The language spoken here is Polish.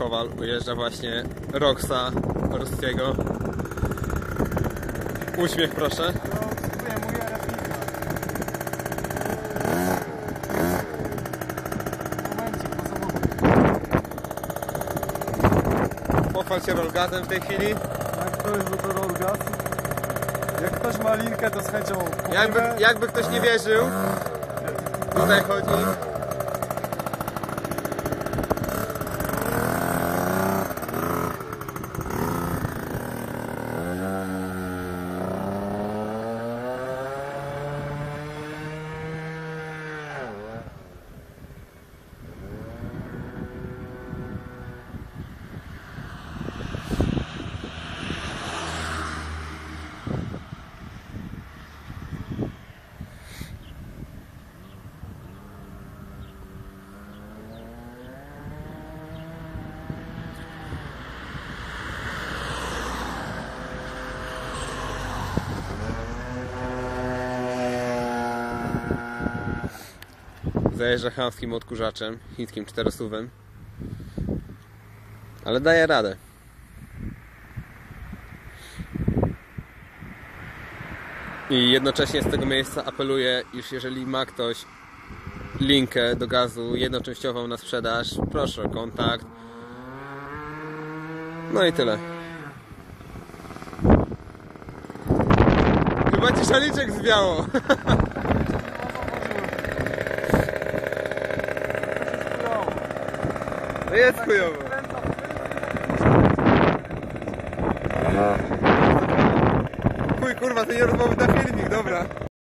Kowal ujeżdża właśnie Roxa Ruskiego. Uśmiech proszę. Pochwal się rollgazem w tej chwili. Jak to jest to roll gas? Jak ktoś ma linkę, to z chęcią Jakby, jakby ktoś nie wierzył, tutaj chodzi. Zajeżdża chamskim odkurzaczem, chińskim czterosuwem. Ale daje radę. I jednocześnie z tego miejsca apeluję, iż jeżeli ma ktoś linkę do gazu jednoczęściową na sprzedaż, proszę o kontakt. No i tyle. Chyba ci szaliczek zwiało. No jest chujowo. Chuj kurwa, to nie rozmowy na filmik, dobra.